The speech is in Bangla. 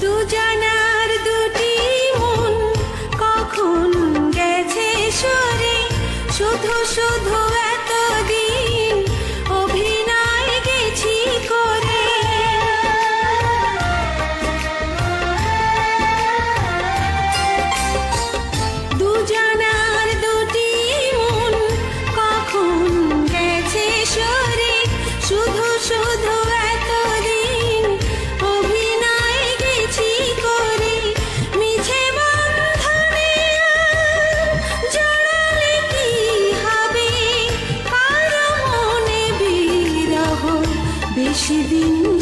দুজনার দুটি মন কখন গেছে সরে? শুধু শুধু Shivini.